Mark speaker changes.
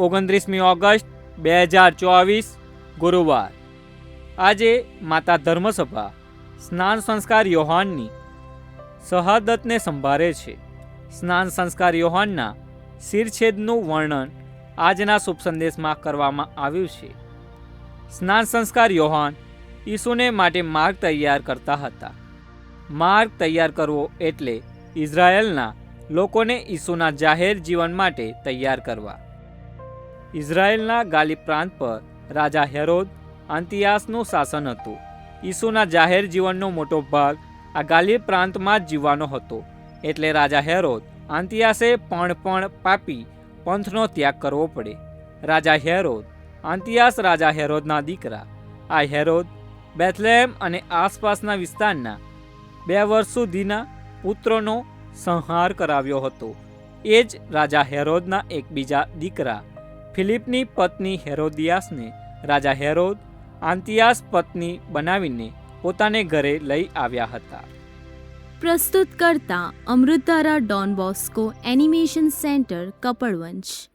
Speaker 1: ઓગણત્રીસમી August, બે હજાર ચોવીસ, ગુરુવાર. આજે માતા ધર્મસભા, સ્નાન સંસ્કાર યોહાનની શહાદતને સંભાળે છે. સ્નાન સંસ્કાર યોહાનના શિરછેદનું વર્ણન આજના શુભ સંદેશમાં કરવામાં આવ્યું છે. સ્નાન સંસ્કાર યોહાન ઈસુને માટે માર્ગ તૈયાર કરતા હતા. માર્ગ તૈયાર કરવો એટલે ઇઝરાયેલના લોકોને ઈસુના જાહેર જીવન માટે તૈયાર કરવા. ઇઝરાયેલના ગાલિબ પ્રાંત પર રાજા હેરોદ આંતિયાસનું શાસન હતું. ઈસુના જાહેર જીવનનો મોટો ભાગ આ ગાલિબ પ્રાંતમાં જ જીવવાનો હતો. એટલે રાજા હેરોદ આંતિયાસે પણ પણ પાપી પંથનો ત્યાગ કરવો પડે. રાજા હેરોદ આંતિયાસ રાજા હેરોદના દીકરા. આ હેરોદ બેથલેમ અને આસપાસના વિસ્તારના બે વર્ષ સુધીના પુત્રોનો સંહાર કરાવ્યો હતો. એ જ રાજા હેરોદના એકબીજા દીકરા ફિલિપની પત્ની હેરોદિયાસને રાજા હેરોદ, આંતિયાસ પત્ની બનાવીને પોતાને ઘરે લઈ આવ્યા હતા.
Speaker 2: પ્રસ્તુત કરતા અમૃતારા Don Bosco animation centre, Kapadvanj.